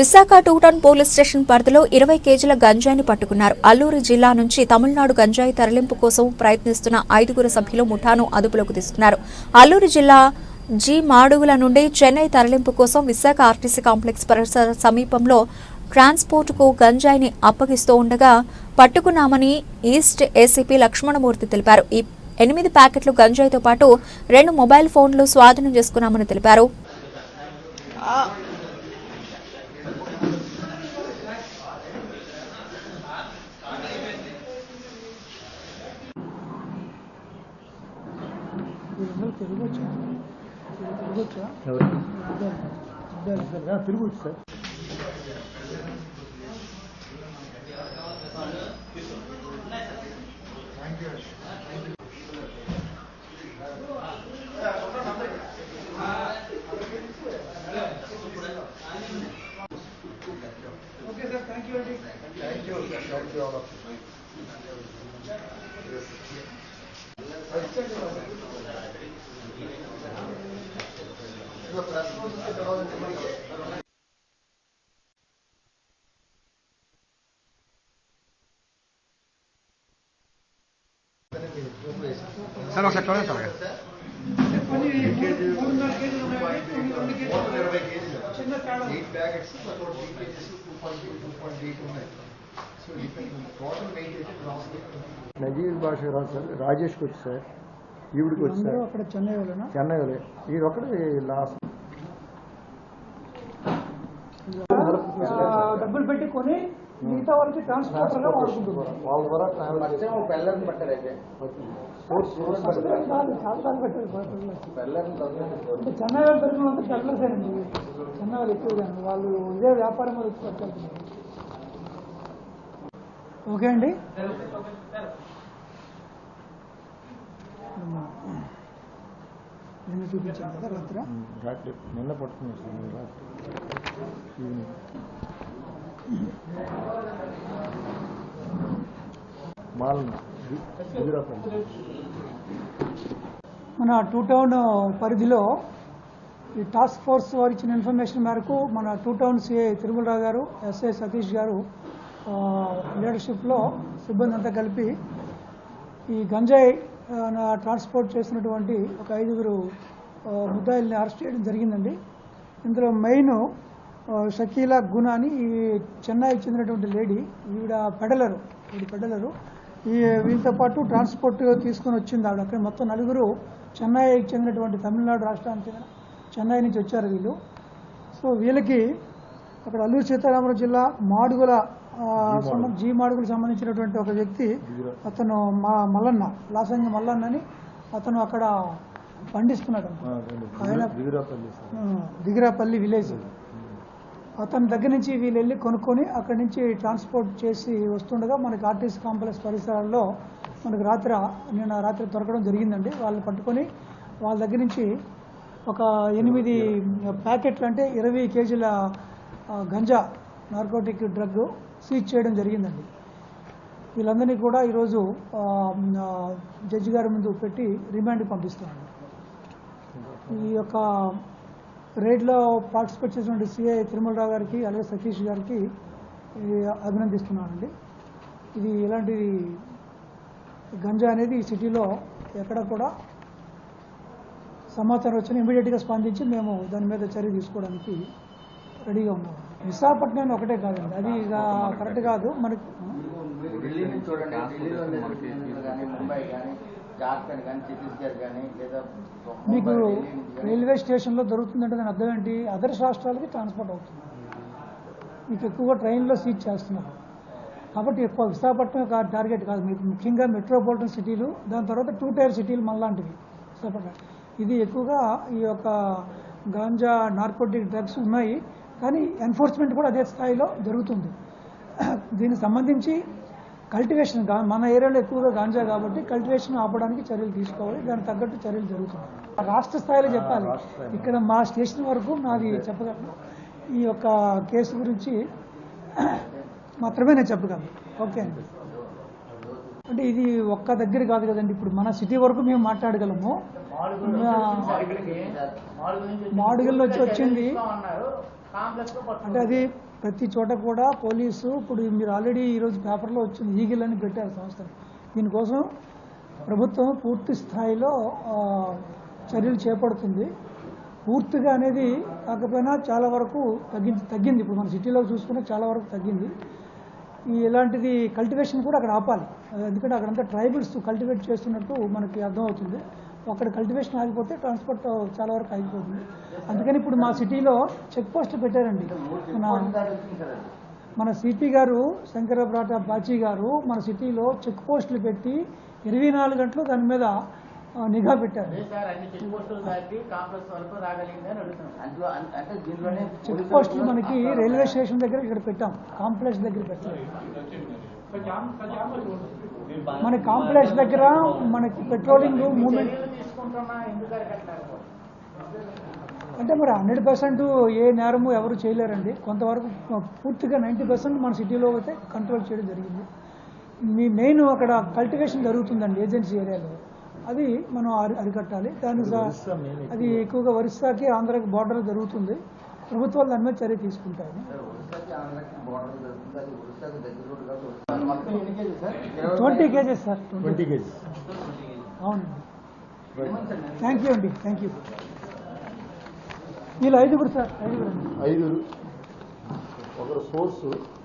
Visakha two town police station పరిధిలో ఇరవై కేజీల గంజాయిని పట్టుకున్నారు. అల్లూరు జిల్లా నుంచి తమిళనాడు గంజాయి తరలింపు కోసం ప్రయత్నిస్తున్న ఐదుగురు సభ్యులు ముఠాను అదుపులోకి తీసుకున్నారు. అల్లూరు జిల్లా జి మాడుగుల నుండి చెన్నై తరలింపు కోసం విశాఖ ఆర్టీసీ కాంప్లెక్స్ పరిసర సమీపంలో ట్రాన్స్పోర్ట్కు గంజాయిని అప్పగిస్తూ ఉండగా పట్టుకున్నామని ఈస్ట్ ఏసీపీ లక్ష్మణమూర్తి తెలిపారు. ఈ ఎనిమిది ప్యాకెట్లు గంజాయితో పాటు రెండు మొబైల్ ఫోన్లు స్వాధీనం చేసుకున్నామని తెలిపారు. వీళ్ళందరూ తిరగొచ్చా తిరగొచ్చా ఎవరు ఇద్దరు ఇద్దరు తిరగొచ్చు sir okay sir thank you అండి సార్ ఒకసారి చూడండి సార్ చెప్పండి మూడున్నర కేజీలు ఉన్నాయి రెండు కేజీలు చిన్న తేడా ఎయిట్ ప్యాకెట్స్ అక్కడ three kgs two point two two point eight ఉన్నాయి నజీర్ భాష రాదు సార్ రాజేష్కి వచ్చి? సార్ ఈవిడికి వచ్చి? సార్ అక్కడ చెన్నై వాళ్ళనా చెన్నై వాళ్ళే ఇది ఒకటి లాస్ట్ ఆ, డబ్బులు పెట్టి కొని మిగతా వాళ్ళకి ట్రాన్స్పోర్టర్గా వాడుకుంటున్నారు. వాళ్ళ ద్వారా పెళ్ళని పెట్టారు అంటే చెన్నై వాళ్ళు దొరికినంత పెట్టలేసారండి చెన్నై వాళ్ళు ఎక్కువగా. వాళ్ళు ఇదే వ్యాపారం మీద వచ్చి ఓకే అండి. నిన్న చూపించాను కదా రాత్రి. రాత్రి. రాత్రి. మన టూ టౌన్ పరిధిలో ఈ టాస్క్ ఫోర్స్ వారు ఇచ్చిన ఇన్ఫర్మేషన్ మేరకు మన టూ టౌన్ సిఐ తిరుమలరావు గారు ఎస్ఐ సతీష్ గారు లీడర్షిప్లో సిబ్బంది అంతా కలిపి ఈ గంజాయి నా- ట్రాన్స్పోర్ట్ చేసినటువంటి ఒక ఐదుగురు ముద్దాయిల్ని అరెస్ట్ చేయడం జరిగిందండి. ఇందులో మెయిన్ షకీలా గునా అని ఈ చెన్నైకి చెందినటువంటి లేడీ ఈవిడ పెడలరు ఈవిడ పెడలరు. ఈ వీళ్ళతో పాటు ట్రాన్స్పోర్ట్ తీసుకొని వచ్చింది ఆవిడ. అక్కడ మొత్తం నలుగురు చెన్నైకి చెందినటువంటి తమిళనాడు రాష్ట్రానికి చెందిన చెన్నై నుంచి వచ్చారు వీళ్ళు. సో వీళ్ళకి అక్కడ అల్లూరు సీతారామరాజు జిల్లా మాడుగుల జీ మాడుగులకు సంబంధించినటువంటి ఒక వ్యక్తి అతను మా మల్లన్న లాసంగి మల్లన్న అని అతను అక్కడ పండిస్తున్నాడు ఆయన దిగిరాపల్లి విలేజ్. అతని దగ్గర నుంచి వీళ్ళు వెళ్ళి కొనుక్కొని అక్కడి నుంచి ట్రాన్స్పోర్ట్ చేసి వస్తుండగా మనకి ఆర్టీసీ కాంప్లెక్స్ పరిసరాల్లో మనకి రాత్రి నిన్న రాత్రి దొరకడం జరిగిందండి. వాళ్ళని పట్టుకొని వాళ్ళ దగ్గర నుంచి ఒక ఎనిమిది ప్యాకెట్లు అంటే ఇరవై కేజీల గంజా నార్కోటిక్ డ్రగ్ సీజ్ చేయడం జరిగిందండి. వీళ్ళందరినీ కూడా ఈరోజు జడ్జి గారి ముందు పెట్టి రిమాండ్ పంపిస్తున్నాను. ఈ యొక్క రైడ్లో పార్టిసిపేట్ చేసినటువంటి సిఐ తిరుమలరావు గారికి అలాగే సతీష్ గారికి అభినందిస్తున్నానండి. ఇది ఇలాంటి గంజా అనేది ఈ సిటీలో ఎక్కడ కూడా సమాచారం వచ్చిన ఇమీడియట్గా స్పందించి మేము దాని మీద చర్య తీసుకోవడానికి రెడీగా ఉన్నాము విశాఖపట్నం ఒకటే కాదండి అది ఇక కరెక్ట్ కాదు. మనకి ఢిల్లీ నుంచి చూడండి ఢిల్లీలో కానీ ముంబై కానీ జార్ఖండ్ కానీ ఛత్తీస్గఢ్ కానీ లేదా మీకు రైల్వే స్టేషన్లో దొరుకుతుందంటే దాని అర్థం ఏంటి? అదర్ రాష్ట్రాలకి ట్రాన్స్పోర్ట్ అవుతుంది. మీకు ఎక్కువగా ట్రైన్లో సీట్ చేస్తున్నారు. కాబట్టి ఎక్కువ విశాఖపట్నం ఒక టార్గెట్ కాదు. మీకు ముఖ్యంగా మెట్రోపాలిటన్ సిటీలు దాని తర్వాత టూ టైర్ సిటీలు మళ్ళాంటివి. విశాఖపట్నం. ఇది ఎక్కువగా ఈ యొక్క గాంజా నార్కోటిక్ డ్రగ్స్ ఉన్నాయి. కానీ ఎన్ఫోర్స్మెంట్ కూడా అదే స్థాయిలో జరుగుతుంది. దీనికి సంబంధించి కల్టివేషన్ మన ఏరియాలో ఎక్కువగా గాంజా కాబట్టి కల్టివేషన్ ఆపడానికి చర్యలు తీసుకోవాలి. దానికి తగ్గట్టు చర్యలు జరుగుతున్నాయి. రాష్ట్ర స్థాయిలో చెప్పాలి. ఇక్కడ మా స్టేషన్ వరకు నాది చెప్పగలను. ఈ యొక్క కేసు గురించి మాత్రమే నేను చెప్పగలను. ఓకే. అండి అంటే ఇది ఒక్క దగ్గర కాదు కదండి. ఇప్పుడు మన సిటీ వరకు మేము మాట్లాడగలము. మాడుగుల నుంచి వచ్చింది. అంటే అది ప్రతి చోట కూడా పోలీసు ఇప్పుడు మీరు ఆల్రెడీ ఈరోజు పేపర్లో వచ్చింది ఈగిల్ అని పెట్టారు సంస్థని దీనికోసం ప్రభుత్వం పూర్తి స్థాయిలో చర్యలు చేపడుతుంది. పూర్తిగా అనేది కాకపోయినా చాలా వరకు తగ్గింది తగ్గింది. ఇప్పుడు మన సిటీలో చూసుకుంటే చాలా వరకు తగ్గింది. ఈ ఇలాంటిది కల్టివేషన్ కూడా అక్కడ ఆపాలి. ఎందుకంటే అక్కడంతా ట్రైబల్స్ కల్టివేట్ చేస్తున్నట్టు మనకి అర్థమవుతుంది. అక్కడ కల్టివేషన్ ఆగిపోతే ట్రాన్స్పోర్ట్ చాలా వరకు ఆగిపోతుంది. అందుకని ఇప్పుడు మా సిటీలో చెక్ పోస్ట్ పెట్టారండి. మన మన సిపి గారు శంకరప్రాట బాచీ గారు మన సిటీలో చెక్ పోస్టులు పెట్టి ఇరవై నాలుగు గంటలు దాని మీద నిఘా పెట్టారు. చెక్ పోస్టులు మనకి రైల్వే స్టేషన్ దగ్గర ఇక్కడ పెట్టాం. కాంప్లెక్స్ దగ్గర పెట్టాం. మన కాంప్లెక్స్ దగ్గర మనకి పెట్రోలింగ్ మూమెంట్ అంటే మరి హండ్రెడ్ పర్సెంట్ ఏ నేరము ఎవరు చేయలేరండి. కొంతవరకు పూర్తిగా నైంటీ పర్సెంట్ మన సిటీలో అయితే కంట్రోల్ చేయడం జరిగింది. మీ మెయిన్ అక్కడ కల్టివేషన్ జరుగుతుందండి ఏజెన్సీ ఏరియాలో. అది మనం అరి అరికట్టాలి. దాని అది ఎక్కువగా ఒరిస్సాకి ఆంధ్రాకి బార్డర్ జరుగుతుంది. ప్రభుత్వాలు దాని మీద చర్య తీసుకుంటాయి. Kg twenty kgs sir. Twenty kgs. అవునండి? థ్యాంక్ యూ అండి. Thank you. వీళ్ళు ఐదుగురు సార్. ఐదుగురు. ఐదుగురు. ఒకరు సోర్సు.